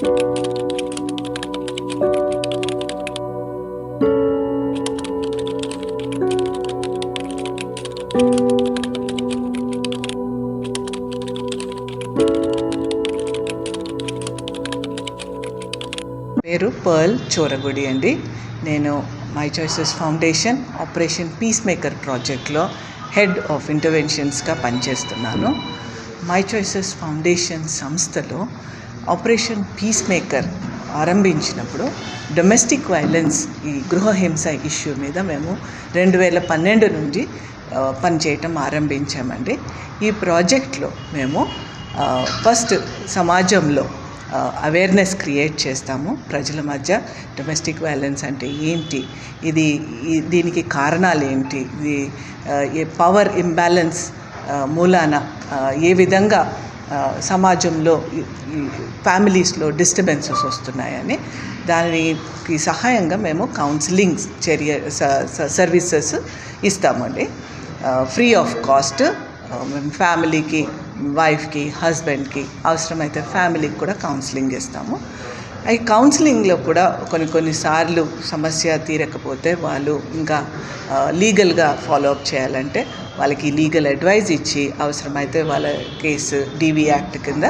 పేరు పర్ల్ చోరగుడి అండి. నేను My Choices Foundation Operation Peace Maker ప్రాజెక్ట్లో హెడ్ ఆఫ్ ఇంటర్వెన్షన్స్గా పనిచేస్తున్నాను. మై చాయిసెస్ ఫౌండేషన్ సంస్థలో ఆపరేషన్ పీస్ మేకర్ ఆరంభించినప్పుడు డొమెస్టిక్ వైలెన్స్ ఈ గృహహింస ఇష్యూ మీద మేము రెండు వేల పన్నెండు నుండి పనిచేయటం ఆరంభించామండి. ఈ ప్రాజెక్ట్లో మేము ఫస్ట్ సమాజంలో అవేర్నెస్ క్రియేట్ చేస్తాము. ప్రజల మధ్య డొమెస్టిక్ వైలెన్స్ అంటే ఏంటి? ఇది దీనికి కారణాలు ఏంటి? ఇది పవర్ ఇంబ్యాలెన్స్ మూలాన ఏ విధంగా సమాజంలో ఫ్యామిలీస్లో డిస్టర్బెన్సెస్ వస్తున్నాయని దానికి సహాయంగా మేము కౌన్సిలింగ్ చర్య సర్వీసెస్ ఇస్తామండి. ఫ్రీ ఆఫ్ కాస్ట్ ఫ్యామిలీకి వైఫ్కి హస్బెండ్కి అవసరమైతే ఫ్యామిలీకి కూడా కౌన్సిలింగ్ ఇస్తాము అవి కౌన్సిలింగ్లో కూడా కొన్ని కొన్నిసార్లు సమస్య తీరకపోతే వాళ్ళు ఇంకా లీగల్గా ఫాలో అప్ చేయాలంటే వాళ్ళకి లీగల్ అడ్వైజ్ ఇచ్చి అవసరమైతే వాళ్ళ కేసు డీవీ యాక్ట్ కింద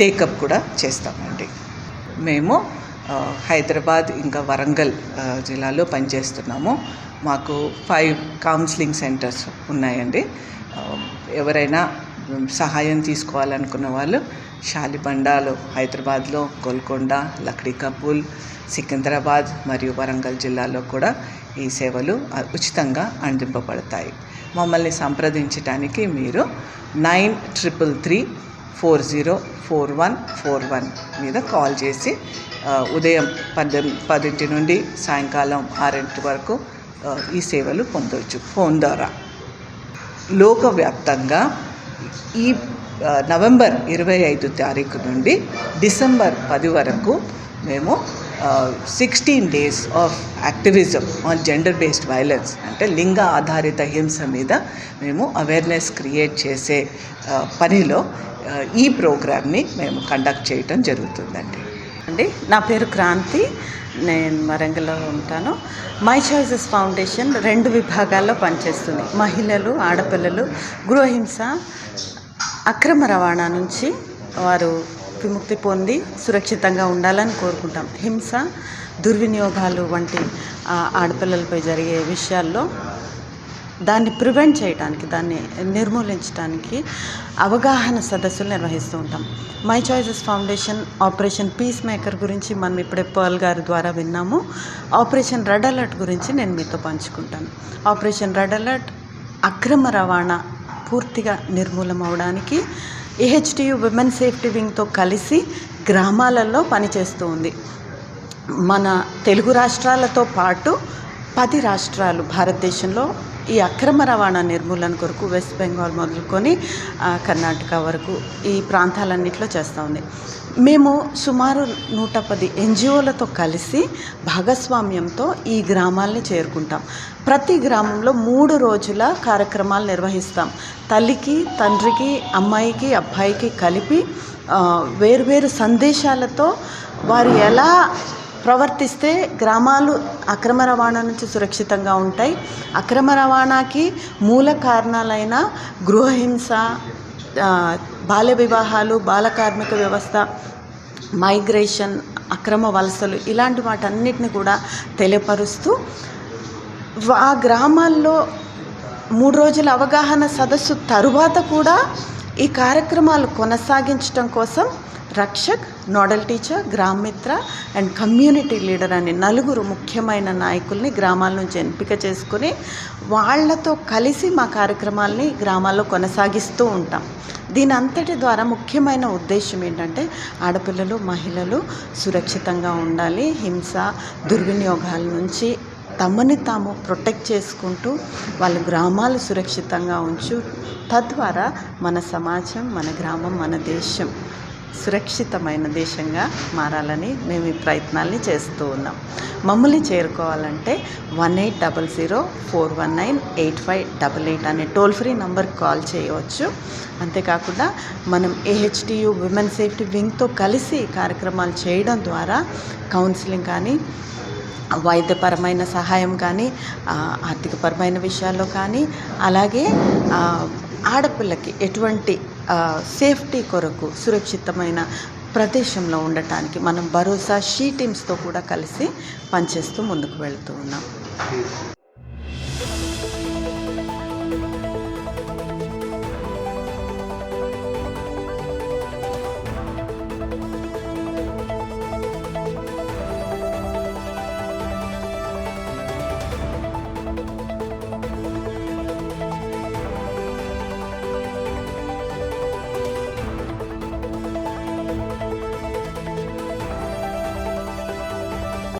టేకప్ కూడా చేస్తామండి. మేము హైదరాబాద్ ఇంకా వరంగల్ జిల్లాలో పనిచేస్తున్నాము. మాకు ఫైవ్ కౌన్సిలింగ్ సెంటర్స్ ఉన్నాయండి. ఎవరైనా సహాయం తీసుకోవాలనుకున్న వాళ్ళు షాలిబండాలు హైదరాబాద్లో గోల్కొండ లక్డీ కపూల్ సికింద్రాబాద్ మరియు వరంగల్ జిల్లాలో కూడా ఈ సేవలు ఉచితంగా అందింపబడతాయి. మమ్మల్ని సంప్రదించడానికి మీరు nine triple three four zero four one four one మీద కాల్ చేసి ఉదయం పద్దెనిమిది పదింటి నుండి సాయంకాలం ఆరింటి వరకు ఈ సేవలు పొందవచ్చు ఫోన్ ద్వారా లోకవ్యాప్తంగా ఈ నవంబర్ ఇరవై ఐదు తారీఖు నుండి డిసెంబర్ పది వరకు మేము sixteen days of activism on gender based violence అంటే లింగ ఆధారిత హింస మీద మేము అవేర్నెస్ క్రియేట్ చేసే పనిలో ఈ ప్రోగ్రామ్ని మేము కండక్ట్ చేయటం జరుగుతుందండి. అండి నా పేరు క్రాంతి. నేను వరంగల్లో ఉంటాను. మై చాయిసెస్ ఫౌండేషన్ రెండు విభాగాల్లో పనిచేస్తుంది. మహిళలు ఆడపిల్లలు గృహహింస అక్రమ రవాణా నుంచి వారు విముక్తి పొంది సురక్షితంగా ఉండాలని కోరుకుంటాం. హింస దుర్వినియోగాలు వంటి ఆడపిల్లలపై జరిగే విషయాల్లో దాన్ని ప్రివెంట్ చేయడానికి దాన్ని నిర్మూలించడానికి అవగాహన సదస్సులు నిర్వహిస్తూ ఉంటాం. My Choices Foundation Operation Peace Maker గురించి మనం ఇప్పుడే పర్ల్ గారి ద్వారా విన్నాము. ఆపరేషన్ రెడ్ అలర్ట్ గురించి నేను మీతో పంచుకుంటాను. ఆపరేషన్ రెడ్ అలర్ట్ అక్రమ రవాణా పూర్తిగా నిర్మూలం అవడానికి ఏహెచ్టియు విమెన్ సేఫ్టీ వింగ్తో కలిసి గ్రామాలలో పనిచేస్తూ ఉంది. మన తెలుగు రాష్ట్రాలతో పాటు పది రాష్ట్రాలు భారతదేశంలో ఈ అక్రమ రవాణా నిర్మూలన కొరకు వెస్ట్ బెంగాల్ మొదలుకొని కర్ణాటక వరకు ఈ ప్రాంతాలన్నింటిలో చేస్తూ ఉంది. మేము సుమారు నూట పది ఎన్జిఓలతో కలిసి భాగస్వామ్యంతో ఈ గ్రామాల్ని చేరుకుంటాం. ప్రతి గ్రామంలో మూడు రోజుల కార్యక్రమాలు నిర్వహిస్తాం. తల్లికి తండ్రికి అమ్మాయికి అబ్బాయికి కలిపి వేరువేరు సందేశాలతో వారు ఎలా ప్రవర్తిస్తే గ్రామాలు అక్రమ రవాణా నుంచి సురక్షితంగా ఉంటాయి. అక్రమ రవాణాకి మూల కారణాలైన గృహహింస బాల్య వివాహాలు బాల కార్మిక వ్యవస్థ మైగ్రేషన్ అక్రమ వలసలు ఇలాంటి వాటన్నిటిని కూడా తెలియపరుస్తూ ఆ గ్రామాల్లో మూడు రోజుల అవగాహన సదస్సు తరువాత కూడా ఈ కార్యక్రమాలు కొనసాగించడం కోసం Rakshak nodal teacher Gramamitra and community leader అనే నలుగురు ముఖ్యమైన నాయకుల్ని గ్రామాల నుంచి ఎంపిక చేసుకుని వాళ్ళతో కలిసి మా కార్యక్రమాల్ని గ్రామాల్లో కొనసాగిస్తూ ఉంటాం. దీని అంతటి ద్వారా ముఖ్యమైన ఉద్దేశం ఏంటంటే ఆడపిల్లలు మహిళలు సురక్షితంగా ఉండాలి హింస దుర్వినియోగాల నుంచి తమని తాము ప్రొటెక్ట్ చేసుకుంటూ వాళ్ళ గ్రామాలు సురక్షితంగా ఉంచు. తద్వారా మన సమాజం మన గ్రామం మన దేశం సురక్షితమైన దేశంగా మారాలని మేము ఈ ప్రయత్నాల్ని చేస్తూ ఉన్నాం. మమ్మల్ని చేరుకోవాలంటే one eight double zero four one nine eight five double eight అనే టోల్ ఫ్రీ నంబర్కి కాల్ చేయవచ్చు. అంతేకాకుండా మనం ఏహెచ్టియు విమెన్ సేఫ్టీ వింగ్తో కలిసి కార్యక్రమాలు చేయడం ద్వారా కౌన్సిలింగ్ కానీ వైద్యపరమైన సహాయం కానీ ఆర్థికపరమైన విషయాల్లో కానీ అలాగే ఆడపిల్లకి ఎటువంటి సేఫ్టీ కొరకు సురక్షితమైన ప్రదేశంలో ఉండటానికి మనం భరోసా షీ టీమ్స్తో కూడా కలిసి పనిచేస్తూ ముందుకు వెళుతూ ఉన్నాం.